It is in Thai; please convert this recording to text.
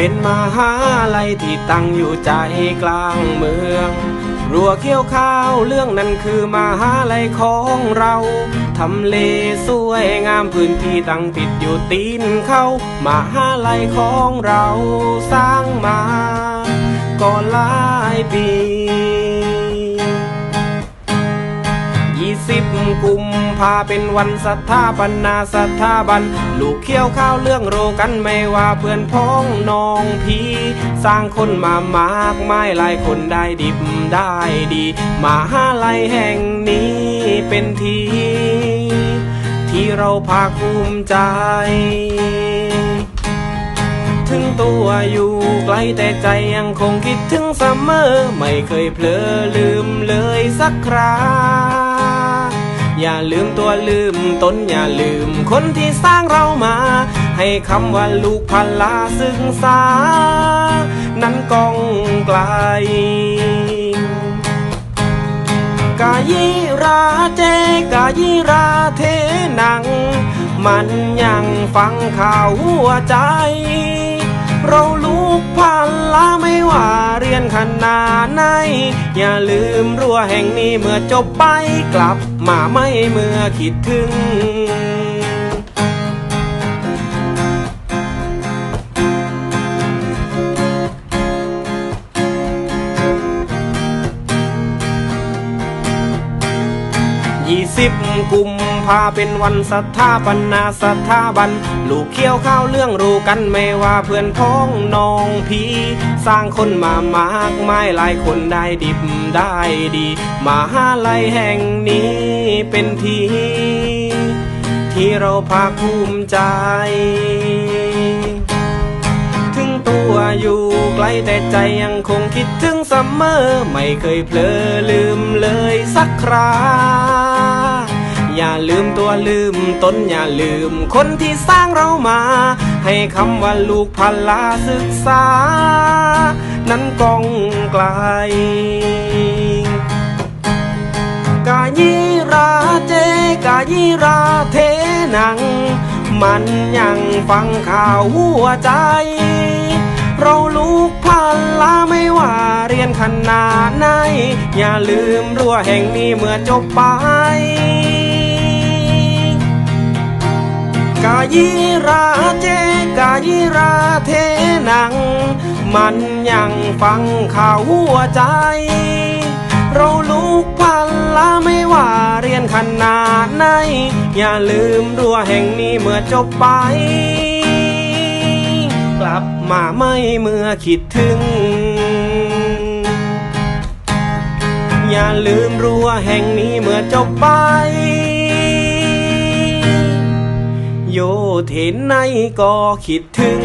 เป็นมหาลัยที่ตั้งอยู่ใจกลางเมือง รัวเขี้ยวข้าวเรื่องนั้นคือมหาลัยของเราทำเลสวยงามพื้นที่ตั้งติดอยู่ตีนเขามหาลัยของเราสร้างมาก็หลายปี กุมภาเป็นวันสถาปนาสถาบัน ลูกเขี้ยวข้าวเรื่องโรกันไม่ว่าเพื่อนพ้องน้องพี่สร้างคนมามากมายหลายคนได้ดิบได้ดีมาหาลัยแห่งนี้เป็นที่ที่เราภาคภูมิใจถึงตัวอยู่ไกลแต่ใจยังคงคิดถึงเสมอ ไม่เคยเผลอลืมเลยสักครา อย่าลืมตัวลืมตนอย่าลืมคนที่สร้างเรามา ให้คำว่าลูกพลาศึกษา นั้นกองไกลกายิราเจกายิราเทนัง มันยังฟังข่าวหัวใจ เราลูกพันลาไม่ว่า ขนาดไหน อย่าลืมรั้วแห่งนี้เมื่อจบไปกลับมาไม่เมื่อคิดถึง ยี่สิบกุมภาเป็นวันสถาปนาสถาบัน ลูกเขี้ยวข้าวเรื่องรู้กันไม่ว่าเพื่อนพ้องน้องพี่สร้างคนมามากมายหลายคนได้ดิบได้ดี มาหาลัยแห่งนี้เป็นที่ที่เราภาคภูมิใจถึงตัวอยู่ไกลแต่ใจยังคงคิดถึงเสมอ ไม่เคยเผลอลืมเลยสักครา อย่าลืมตัวลืมตนอย่าลืม คนที่สร้างเรามา ให้คำว่าลูกพลาศึกษา นั้นกองไกลกายิราเจกายิราเทนัง มันยังฟังข่าวหัวใจ เราลูกพันลาไม่ว่าเรียนขนาดไหน อย่าลืมรั้วแห่งนี้เมื่อจบไปายิราเจกายิราเทนัง มันยังฟังข่าวหัวใจ เราลูกพันลาไม่ว่าเรียนขนาดไหน อย่าลืมรั้วแห่งนี้เมื่อจบไป กลับมาไม่เมื่อคิดถึง อย่าลืมรั้วแห่งนี้เมื่อจบไป โยเทนในก็คิดถึง